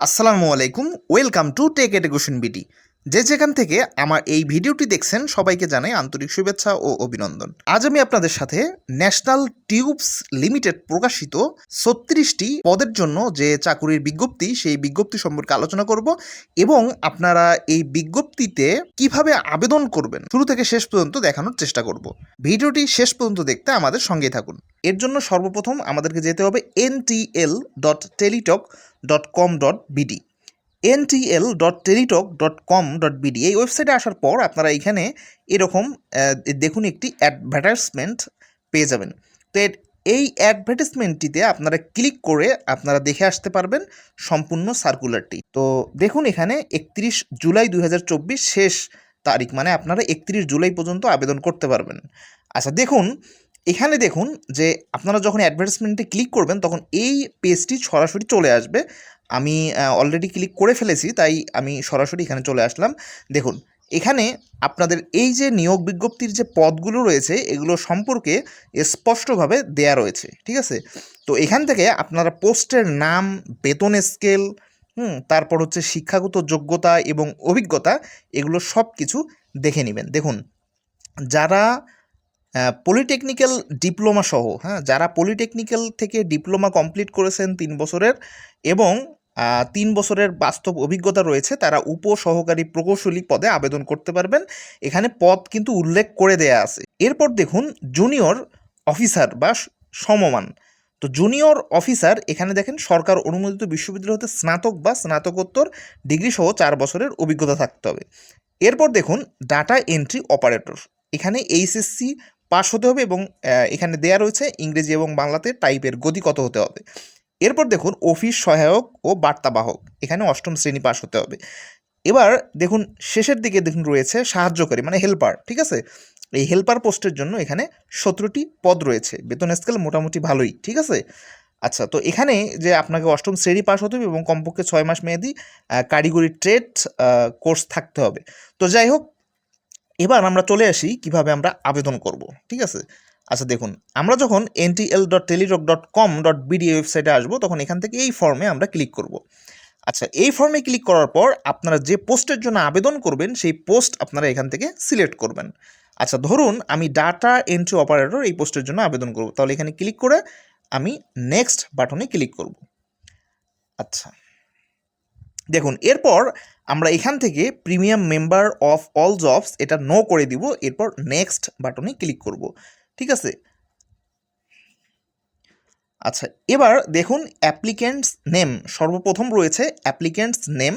আসসালামু আলাইকুম welcome to tech education BD. যে যেখান থেকে আমার এই ভিডিওটি দেখছেন, সবাইকে জানাই আন্তরিক শুভেচ্ছা ও অভিনন্দন। আজ আমি আপনাদের সাথে ন্যাশনাল টিউবস লিমিটেড প্রকাশিত ছত্রিশটি পদের জন্য যে চাকুরির বিজ্ঞপ্তি, সেই বিজ্ঞপ্তি সম্পর্কে আলোচনা করব এবং আপনারা এই বিজ্ঞপ্তিতে কীভাবে আবেদন করবেন, শুরু থেকে শেষ পর্যন্ত দেখানোর চেষ্টা করব। ভিডিওটি শেষ পর্যন্ত দেখতে আমাদের সঙ্গেই থাকুন। এর জন্য সর্বপ্রথম আমাদেরকে যেতে হবে NTL dot Teletalk dot com dot BD. NTL dot Teletalk dot com dot BD এই ওয়েবসাইটে আসার পর আপনারা এখানে এরকম দেখুন একটি অ্যাডভার্টাইজমেন্ট পেয়ে যাবেন। তো এই অ্যাডভার্টাইজমেন্টটিতে আপনারা ক্লিক করে আপনারা দেখে আসতে পারবেন সম্পূর্ণ সার্কুলারটি। তো দেখুন এখানে একত্রিশ জুলাই দুই হাজার চব্বিশ শেষ তারিখ মানে আপনারা একত্রিশ জুলাই পর্যন্ত আবেদন করতে পারবেন। আচ্ছা দেখুন, এখানে দেখুন যে আপনারা যখন অ্যাডভার্টাইজমেন্টে ক্লিক করবেন, তখন এই পেজটি সরাসরি চলে আসবে। আমি অলরেডি ক্লিক করে ফেলেছি, তাই আমি সরাসরি এখানে চলে আসলাম। দেখুন, এখানে আপনাদের এই যে নিয়োগ বিজ্ঞপ্তির যে পদগুলো রয়েছে, এগুলো সম্পর্কে স্পষ্টভাবে দেয়া রয়েছে, ঠিক আছে? তো এখান থেকে আপনারা পোস্টের নাম, বেতন স্কেল হুম, তারপর হচ্ছে শিক্ষাগত যোগ্যতা এবং অভিজ্ঞতা, এগুলো সব কিছু দেখে নেবেন। দেখুন, যারা পলিটেকনিক্যাল ডিপ্লোমা সহ হ্যাঁ যারা পলিটেকনিক্যাল থেকে ডিপ্লোমা কমপ্লিট করেছেন তিন বছরের এবং তিন বছরের বাস্তব অভিজ্ঞতা রয়েছে। তারা উপসহকারী প্রকৌশলী পদে আবেদন করতে পারবেন। এখানে পদ কিন্তু উল্লেখ করে দেয়া আছে। এরপর দেখুন, জুনিয়র অফিসার বা সমমান। তো জুনিয়র অফিসার, এখানে দেখেন, সরকার অনুমোদিত বিশ্ববিদ্যালয় হতে স্নাতক বা স্নাতকোত্তর ডিগ্রি সহ চার বছরের অভিজ্ঞতা থাকতে হবে। এরপর দেখুন, ডাটা এন্ট্রি অপারেটর। এখানে এইচএসসি পাস হতে হবে এবং এখানে দেয়া রয়েছে, ইংরেজি এবং বাংলাতে টাইপের গতি কত হতে হবে। এরপর দেখুন অফিস সহায়ক ও বার্তাবাহক। এখানে অষ্টম শ্রেণি পাশ হতে হবে। এবার দেখুন শেষের দিকে দেখুন রয়েছে সাহায্যকারী মানে হেল্পার ঠিক আছে? এই হেল্পার পোস্টের জন্য এখানে সতেরোটি পদ রয়েছে। বেতন স্কেল মোটামুটি ভালোই, ঠিক আছে? আচ্ছা তো এখানে যে আপনাকে অষ্টম শ্রেণি পাস হতে হবে এবং কমপক্ষে ছয় মাস মেয়াদি কারিগরি ট্রেড কোর্স থাকতে হবে। তো যাই হোক, এবার আমরা চলে আসি কীভাবে আমরা আবেদন করব, ঠিক আছে? আচ্ছা দেখুন, আমরা যখন NTL dot Teletalk dot com dot BD ওয়েবসাইটে আসব, তখন এখান থেকে এই ফর্মে আমরা ক্লিক করব। আচ্ছা এই ফর্মে ক্লিক করার পর আপনারা যে পোস্টের জন্য আবেদন করবেন, সেই পোস্ট আপনারা এখান থেকে সিলেক্ট করবেন। আচ্ছা ধরুন আমি ডাটা এন্ট্রি অপারেটর এই পোস্টের জন্য আবেদন করব, তাহলে এখানে ক্লিক করে আমি নেক্সট বাটনে ক্লিক করব। আচ্ছা দেখুন, এরপর আমরা এখান থেকে premium member of all jobs এটা নো করে দিব, এরপর নেক্সট বাটনে ক্লিক করব। ঠিক আছে? আচ্ছা এবার দেখুন অ্যাপ্লিক্যান্টস নেম সর্বপ্রথম রয়েছে অ্যাপ্লিক্যান্টস নেম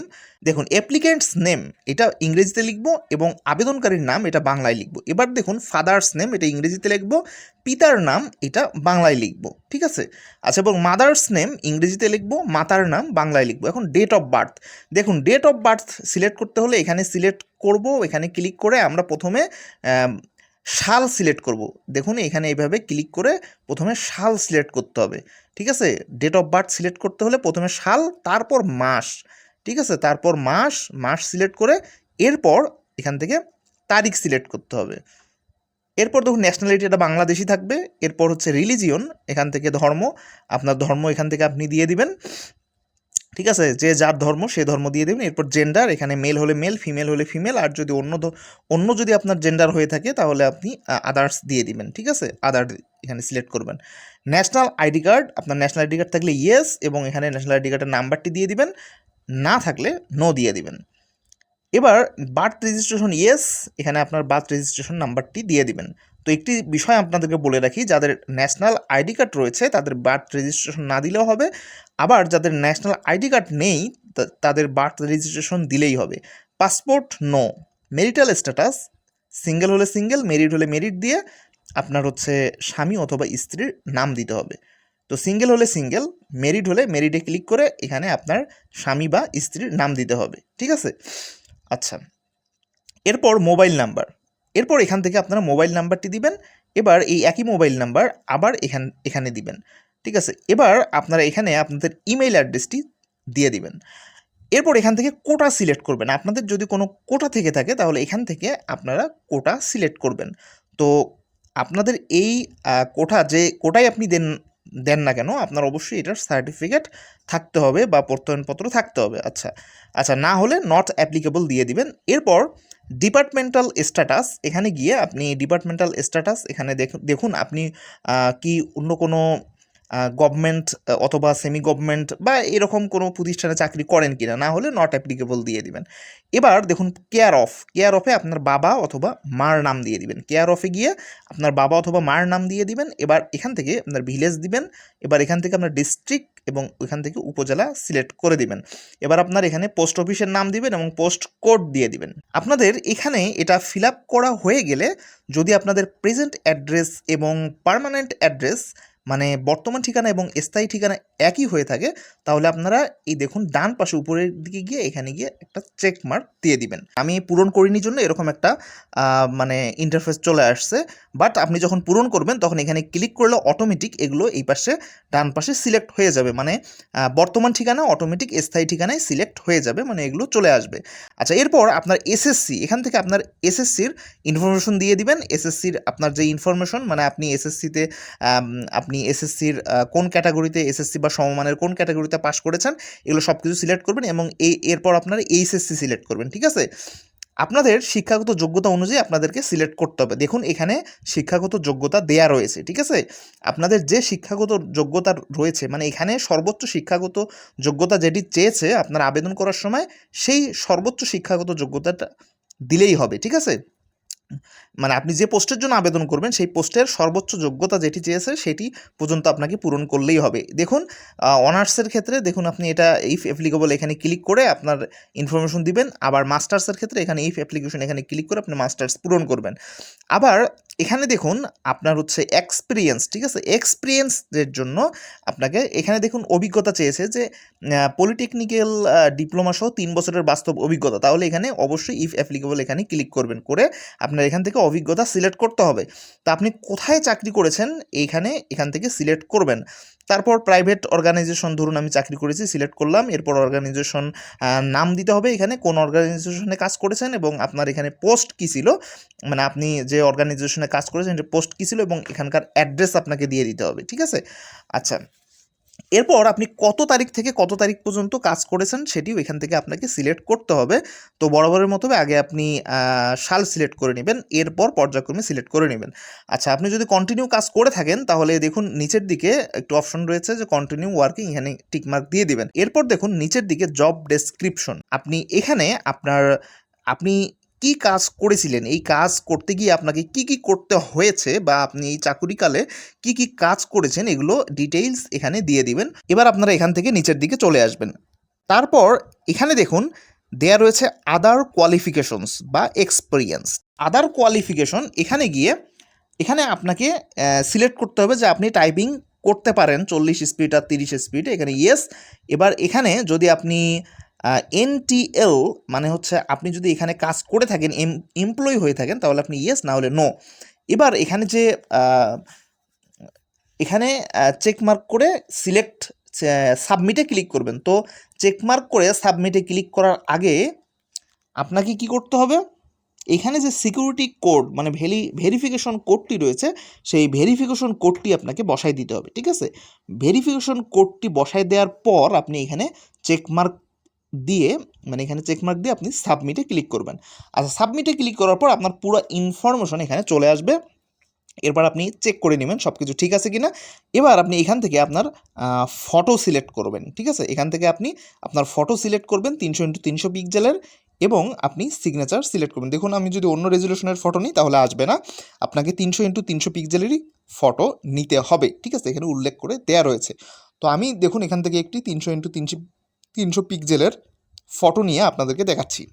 দেখুন অ্যাপ্লিক্যান্টস নেম এটা ইংরেজিতে লিখব এবং আবেদনকারীর নাম এটা বাংলায় লিখব। এবার দেখুন ফাদার্স নেম এটা ইংরেজিতে লিখব, পিতার নাম এটা বাংলায় লিখব। ঠিক আছে? আচ্ছা এবং মাদার্স নেম ইংরেজিতে লিখব, মাতার নাম বাংলায় লিখব। এখন ডেট অফ বার্থ দেখুন ডেট অফ বার্থ সিলেক্ট করতে হলে এখানে সিলেক্ট করব, এখানে ক্লিক করে আমরা প্রথমে সাল সিলেক্ট করব। দেখুন, এখানে এইভাবে ক্লিক করে প্রথমে শাল সিলেক্ট করতে হবে। ঠিক আছে? ডেট অফ বার্থ সিলেক্ট করতে হলে প্রথমে সাল তারপর মাস। ঠিক আছে? তারপর মাস মাস সিলেক্ট করে এরপর এখান থেকে তারিখ সিলেক্ট করতে হবে। এরপর দেখুন ন্যাশনালিটি এটা বাংলাদেশি থাকবে। এরপর হচ্ছে রিলিজিয়ন এখান থেকে ধর্ম। আপনার ধর্ম এখান থেকে আপনি দিয়ে দিবেন। ঠিক আছে? যে যার ধর্ম, সে ধর্ম দিয়ে দেবেন। এরপর জেন্ডার এখানে মেল হলে মেল ফিমেল হলে ফিমেল আর যদি অন্য অন্য যদি আপনার জেন্ডার হয়ে থাকে, তাহলে আপনি আদার্স দিয়ে দিবেন, ঠিক আছে? আদার এখানে সিলেক্ট করবেন। ন্যাশনাল আইডি কার্ড আপনার ন্যাশনাল আইডি কার্ড থাকলে ইয়েস এবং এখানে ন্যাশনাল আইডি কার্ডের নাম্বারটি দিয়ে দিবেন। না থাকলে নো দিয়ে দিবেন। এবার বার্থ রেজিস্ট্রেশন ইয়েস এখানে আপনার বার্থ রেজিস্ট্রেশন নাম্বারটি দিয়ে দিবেন। তো একটি বিষয় আপনাদেরকে বলে রাখি, যাদের ন্যাশনাল আইডি কার্ড রয়েছে, তাদের বার্থ রেজিস্ট্রেশন না দিলেও হবে। আবার যাদের ন্যাশনাল আইডি কার্ড নেই তাদের বার্থ রেজিস্ট্রেশন দিলেই হবে। Passport no marital status single হলে সিঙ্গেল মেরিট হলে মেরিট দিয়ে আপনার হচ্ছে স্বামী অথবা স্ত্রীর নাম দিতে হবে। তো সিঙ্গেল হলে সিঙ্গেল মেরিট হলে মেরিটে ক্লিক করে এখানে আপনার স্বামী বা স্ত্রীর নাম দিতে হবে। ঠিক আছে? আচ্ছা। এরপর মোবাইল নাম্বার এরপর এখান থেকে আপনারা মোবাইল নাম্বারটি দিবেন, এবার এই একই মোবাইল নাম্বার আবার এখান, এখানে দিবেন, ঠিক আছে? এবার আপনারা এখানে আপনাদের ইমেইল অ্যাড্রেসটি দিয়ে দিবেন। এরপর এখান থেকে কোটা সিলেক্ট করবেন। আপনাদের যদি কোনো কোটা থেকে থাকে, তাহলে এখান থেকে আপনারা কোটা সিলেক্ট করবেন। তো আপনাদের এই কোটা যে, কোটাই আপনি দেন দেন না কেন, আপনার অবশ্যই এটার সার্টিফিকেট থাকতে হবে বা প্রত্যয়নপত্র থাকতে হবে। আচ্ছা আচ্ছা না হলে নট অ্যাপ্লিকেবল দিয়ে দিবেন। এরপর ডিপার্টমেন্টাল স্ট্যাটাস এখানে গিয়ে আপনি ডিপার্টমেন্টাল স্ট্যাটাস এখানে দেখুন আপনি কি অন্য কোনো গভর্নমেন্ট অথবা সেমি গভর্নমেন্ট বা এরকম কোনো প্রতিষ্ঠানে চাকরি করেন কি না হলে নট অ্যাপ্লিকেবল দিয়ে দিবেন। এবার দেখুন কেয়ার অফ কেয়ার অফে আপনার বাবা অথবা মার নাম দিয়ে দিবেন। কেয়ার অফে গিয়ে আপনার বাবা অথবা মার নাম দিয়ে দিবেন। এবার এখান থেকে আপনার ভিলেজ দিবেন। এবার এখান থেকে আপনার ডিস্ট্রিক্ট এবং ওইখান থেকে উপজেলা সিলেক্ট করে দিবেন। এবার আপনার এখানে পোস্ট অফিসের নাম দিবেন এবং পোস্ট কোড দিয়ে দিবেন। আপনাদের এখানে এটা ফিল করা হয়ে গেলে যদি আপনাদের প্রেজেন্ট অ্যাড্রেস এবং পার্মানেন্ট অ্যাড্রেস মানে বর্তমান ঠিকানা এবং স্থায়ী ঠিকানা একই হয়ে থাকে, তাহলে আপনারা এই দেখুন ডান পাশে উপরের দিকে গিয়ে এখানে গিয়ে একটা চেক মার্ক দিয়ে দিবেন। আমি পূরণ করিনি জন্য এরকম একটা মানে ইন্টারফেস চলে আসছে বাট আপনি যখন পূরণ করবেন তখন এখানে ক্লিক করলে অটোমেটিক এগুলো এই পাশে ডান পাশে সিলেক্ট হয়ে যাবে মানে বর্তমান ঠিকানা অটোমেটিক স্থায়ী ঠিকানায় সিলেক্ট হয়ে যাবে মানে এগুলো চলে আসবে। আচ্ছা এরপর আপনার এসএসসি এখান থেকে আপনার এসএসসির ইনফরমেশন দিয়ে দিবেন। এসএসসির আপনার যে ইনফরমেশন মানে আপনি এসএসসিতে আপনি এসএসসির কোন ক্যাটাগরিতে এসএসসি বা সমমানের কোন ক্যাটাগরিতে পাস করেছেন, এগুলো সব কিছু সিলেক্ট করবেন এবং এই এরপর আপনারা এইচএসসি সিলেক্ট করবেন, ঠিক আছে? আপনাদের শিক্ষাগত যোগ্যতা অনুযায়ী আপনাদেরকে সিলেক্ট করতে হবে। দেখুন, এখানে শিক্ষাগত যোগ্যতা দেয়া রয়েছে, ঠিক আছে? আপনাদের যে শিক্ষাগত যোগ্যতা রয়েছে মানে এখানে সর্বোচ্চ শিক্ষাগত যোগ্যতা যেটি চেয়েছে আপনার আবেদন করার সময়, সেই সর্বোচ্চ শিক্ষাগত যোগ্যতাটা দিলেই হবে, ঠিক আছে? মানে আপনি যে পোস্টের জন্য আবেদন করবেন, সেই পোস্টের সর্বোচ্চ যোগ্যতা যেটি চেয়েছে, সেটি পর্যন্ত আপনাকে পূরণ করলেই হবে। দেখুন অনার্সের ক্ষেত্রে দেখুন আপনি এটা ইফ অ্যাপ্লিকেবল এখানে ক্লিক করে আপনার ইনফরমেশন দিবেন, আবার মাস্টার্সের ক্ষেত্রে এখানে ইফ অ্যাপ্লিকেশন এখানে ক্লিক করে আপনি মাস্টার্স পূরণ করবেন। আবার এখানে দেখুন আপনার হচ্ছে এক্সপিরিয়েন্স ঠিক আছে? এক্সপিরিয়েন্সের জন্য আপনাকে এখানে দেখুন অভিজ্ঞতা চেয়েছে যে পলিটেকনিক্যাল ডিপ্লোমা সহ তিন বছরের বাস্তব অভিজ্ঞতা। তাহলে এখানে অবশ্যই ইফ অ্যাপ্লিকেবল এখানে ক্লিক করবেন করে আপনার এখান থেকে অভিজ্ঞতা সিলেক্ট করতে হবে। তা আপনি কোথায় চাকরি করেছেন? এইখানে এখান থেকে সিলেক্ট করবেন। তারপর প্রাইভেট অর্গানাইজেশন ধরুন আমি চাকরি করেছি সিলেক্ট করলাম, এরপর অর্গানাইজেশন নাম দিতে হবে এখানে, কোন অর্গানাইজেশনে কাজ করেছেন এবং আপনার এখানে পোস্ট কী ছিল মানে আপনি যে অর্গানাইজেশনে কাজ করেছেন এটা পোস্ট কী ছিল এবং এখানকার অ্যাড্রেস আপনাকে দিয়ে দিতে হবে, ঠিক আছে? আচ্ছা এরপর আপনি কত তারিখ থেকে কত তারিখ পর্যন্ত কাজ করেছেন সেটিও এখান থেকে আপনাকে সিলেক্ট করতে হবে। তো বরাবরের মতো আগে আপনি সাল সিলেক্ট করে নেবেন, এরপর পর্যায়ক্রমে সিলেক্ট করে নেবেন। আচ্ছা আপনি যদি কন্টিনিউ কাজ করে থাকেন, তাহলে দেখুন নিচের দিকে একটু অপশন রয়েছে যে কন্টিনিউ ওয়ার্কিং এখানে টিকমার্ক দিয়ে দিবেন। এরপর দেখুন নিচের দিকে জব ডেসক্রিপশন আপনি এখানে আপনার, আপনি কি কাজ করেছিলেন? এই কাজ করতে গিয়ে আপনাকে কি কি করতে হয়েছে বা আপনি এই চাকুরিকালে কি কি কাজ করেছেন এগুলো ডিটেইলস এখানে দিয়ে দিবেন। এবার আপনারা এখান থেকে নিচের দিকে চলে আসবেন। তারপর এখানে দেখুন, দেয়া রয়েছে আদার কোয়ালিফিকেশনস বা এক্সপিরিয়েন্স আদার কোয়ালিফিকেশন এখানে গিয়ে, এখানে আপনাকে সিলেক্ট করতে হবে যে আপনি টাইপিং করতে পারেন চল্লিশ স্পিড আর তিরিশ স্পিড এখানে ইয়েস এবার এখানে যদি আপনি এনটিএল মানে হচ্ছে আপনি যদি এখানে কাজ করে থাকেন এম এমপ্লয়ি হয়ে থাকেন, তাহলে আপনি ইয়েস না হলে নো এবার এখানে যে এখানে চেকমার্ক করে সিলেক্ট সাবমিটে ক্লিক করবেন। তো চেকমার্ক করে সাবমিটে ক্লিক করার আগে আপনাকে কি করতে হবে? এখানে যে সিকিউরিটি কোড মানে ভেরি ভেরিফিকেশন কোডটি রয়েছে, সেই ভেরিফিকেশন কোডটি আপনাকে বসাই দিতে হবে, ঠিক আছে? ভেরিফিকেশন কোডটি বসাই দেওয়ার পর আপনি এখানে চেকমার্ক দিয়ে মানে এখানে চেকমার্ক দিয়ে আপনি সাবমিটে ক্লিক করবেন। আচ্ছা সাবমিটে ক্লিক করার পর আপনার পুরো ইনফরমেশন এখানে চলে আসবে। এরপর আপনি চেক করে নেবেন সব কিছু ঠিক আছে কি না এবার আপনি এখান থেকে আপনার ফটো সিলেক্ট করবেন, ঠিক আছে? এখান থেকে আপনি আপনার ফটো সিলেক্ট করবেন তিনশো ইন্টু তিনশো পিক্সেলের এবং আপনি সিগনেচার সিলেক্ট করবেন। দেখুন, আমি যদি অন্য রেজলিউশনের ফটো নিই তাহলে আসবে না। আপনাকে তিনশো ইন্টু তিনশো পিক্সেলেরই ফটো নিতে হবে, ঠিক আছে? এখানে উল্লেখ করে দেয়া রয়েছে। তো আমি দেখুন, এখান থেকে একটি তিনশো ইন্টু তিনশো তিনশো পিক্সেলের ফটো নিয়ে আপনাদেরকে দেখাচ্ছি।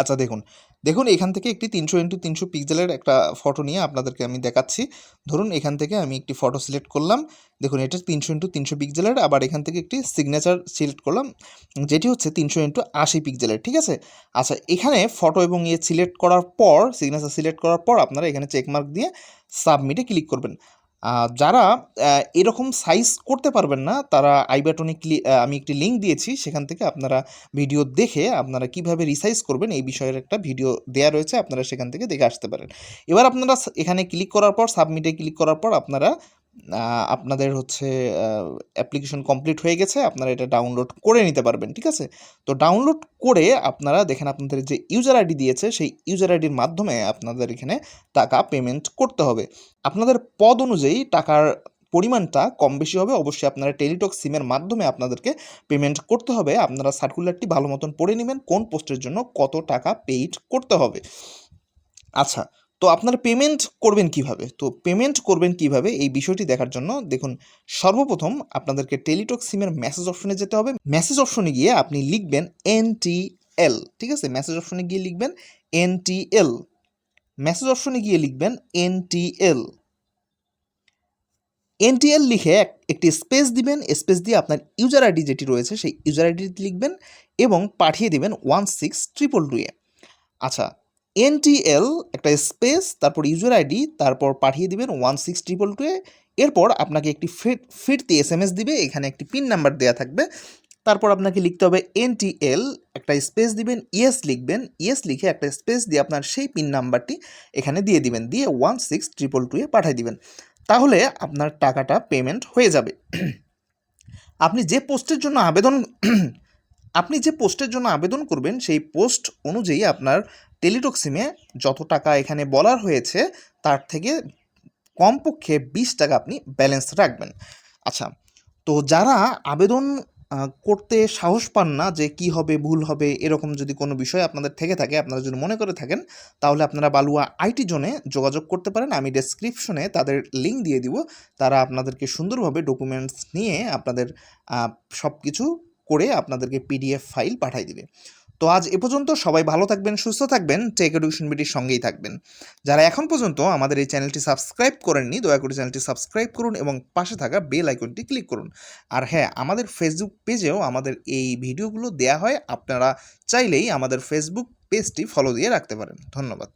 আচ্ছা দেখুন। দেখুন, এখান থেকে একটি তিনশো ইন্টু তিনশো পিক্সেলের একটা ফটো নিয়ে আপনাদেরকে আমি দেখাচ্ছি। ধরুন, এখান থেকে আমি একটি ফটো সিলেক্ট করলাম। দেখুন, এটা তিনশো ইন্টু তিনশো পিক্সেলের আবার এখান থেকে একটি সিগনেচার সিলেক্ট করলাম। যেটি হচ্ছে তিনশো ইন্টু আশি পিক্সেলের ঠিক আছে? আচ্ছা এখানে ফটো এবং ইয়ে সিলেক্ট করার পর সিগনেচার সিলেক্ট করার পর আপনারা এখানে চেকমার্ক দিয়ে সাবমিটে ক্লিক করবেন। যারা এরকম সাইজ করতে পারবেন না, তারা আইবাটনে ক্লি আমি একটি লিঙ্ক দিয়েছি, সেখান থেকে আপনারা ভিডিও দেখে আপনারা কীভাবে রিসাইজ করবেন, এই বিষয়ের একটা ভিডিও দেয়া রয়েছে, আপনারা সেখান থেকে দেখে আসতে পারেন। এবার আপনারা এখানে ক্লিক করার পর সাবমিটে ক্লিক করার পর আপনারা আপনাদের হচ্ছে অ্যাপ্লিকেশন কমপ্লিট হয়ে গেছে, আপনারা এটা ডাউনলোড করে নিতে পারবেন, ঠিক আছে? তো ডাউনলোড করে আপনারা দেখেন আপনাদের যে ইউজার আইডি দিয়েছে, সেই ইউজার আইডির মাধ্যমে আপনাদের এখানে টাকা পেমেন্ট করতে হবে। আপনাদের পদ অনুযায়ী টাকার পরিমাণটা কম বেশি হবে, অবশ্যই আপনারা টেলিটক সিমের মাধ্যমে আপনাদেরকে পেমেন্ট করতে হবে। আপনারা সার্কুলারটি ভালো মতন পড়ে নেবেন, কোন পোস্টের জন্য কত টাকা পেইড করতে হবে। আচ্ছা তো আপনারা পেমেন্ট করবেন কীভাবে? তো পেমেন্ট করবেন কীভাবে? এই বিষয়টি দেখার জন্য দেখুন, সর্বপ্রথম আপনাদেরকে টেলিটক সিমের মেসেজ অপশনে যেতে হবে। মেসেজ অপশনে গিয়ে আপনি লিখবেন এন এল ঠিক আছে? মেসেজ অপশনে গিয়ে লিখবেন এন এল মেসেজ অপশনে গিয়ে লিখবেন এন টি এল এনটিএল লিখে একটি স্পেস দিবেন স্পেস দিয়ে আপনার ইউজার আইডি যেটি রয়েছে, সেই ইউজার আইডি লিখবেন এবং পাঠিয়ে দিবেন one six triple two A. আচ্ছা এনটিএল একটা স্পেস তারপর ইউজার আইডি তারপর পাঠিয়ে দিবেন one six triple two A. এরপর আপনাকে একটি ফিরতি এস এম এস দিবে, এখানে একটি পিন নাম্বার দেওয়া থাকবে। তারপর আপনাকে লিখতে হবে এনটিএল একটা স্পেস দিবেন ইয়েস লিখবেন ইয়েস লিখে একটা স্পেস দিয়ে আপনার সেই পিন নাম্বারটি এখানে দিয়ে দিবেন, দিয়ে one six triple two A পাঠিয়ে দিবেন। তাহলে আপনার টাকাটা পেমেন্ট হয়ে যাবে। আপনি যে পোস্টের জন্য আবেদন, আপনি যে পোস্টের জন্য আবেদন করবেন, সেই পোস্ট অনুযায়ী আপনার টেলিটক সিমে যত টাকা এখানে বলার হয়েছে, তার থেকে কমপক্ষে বিশ টাকা আপনি ব্যালেন্স রাখবেন। আচ্ছা তো যারা আবেদন করতে সাহস পান না যে কি হবে, ভুল হবে, এরকম যদি কোনো বিষয় আপনাদের থেকে থাকে, আপনারা যদি মনে করে থাকেন, তাহলে আপনারা বালুয়া আইটি জোনে যোগাযোগ করতে পারেন। আমি ডেসক্রিপশনে তাদের লিঙ্ক দিয়ে দিব। তারা আপনাদেরকে সুন্দরভাবে ডকুমেন্টস নিয়ে আপনাদের সব কিছু করে আপনাদেরকে পিডিএফ ফাইল পাঠিয়ে দিবে। তো আজ এ পর্যন্ত সবাই ভালো থাকবেন, সুস্থ থাকবেন টেক এডুকেশন বিটির সঙ্গেই থাকবেন। যারা এখন পর্যন্ত আমাদের এই চ্যানেলটি সাবস্ক্রাইব করেননি, দয়া করে চ্যানেলটি সাবস্ক্রাইব করুন এবং পাশে থাকা বেল আইকনটি ক্লিক করুন। আর হ্যাঁ আমাদের ফেসবুক পেজেও আমাদের এই ভিডিওগুলো দেয়া হয়, আপনারা চাইলেই আমাদের ফেসবুক পেজটি ফলো দিয়ে রাখতে পারেন। ধন্যবাদ।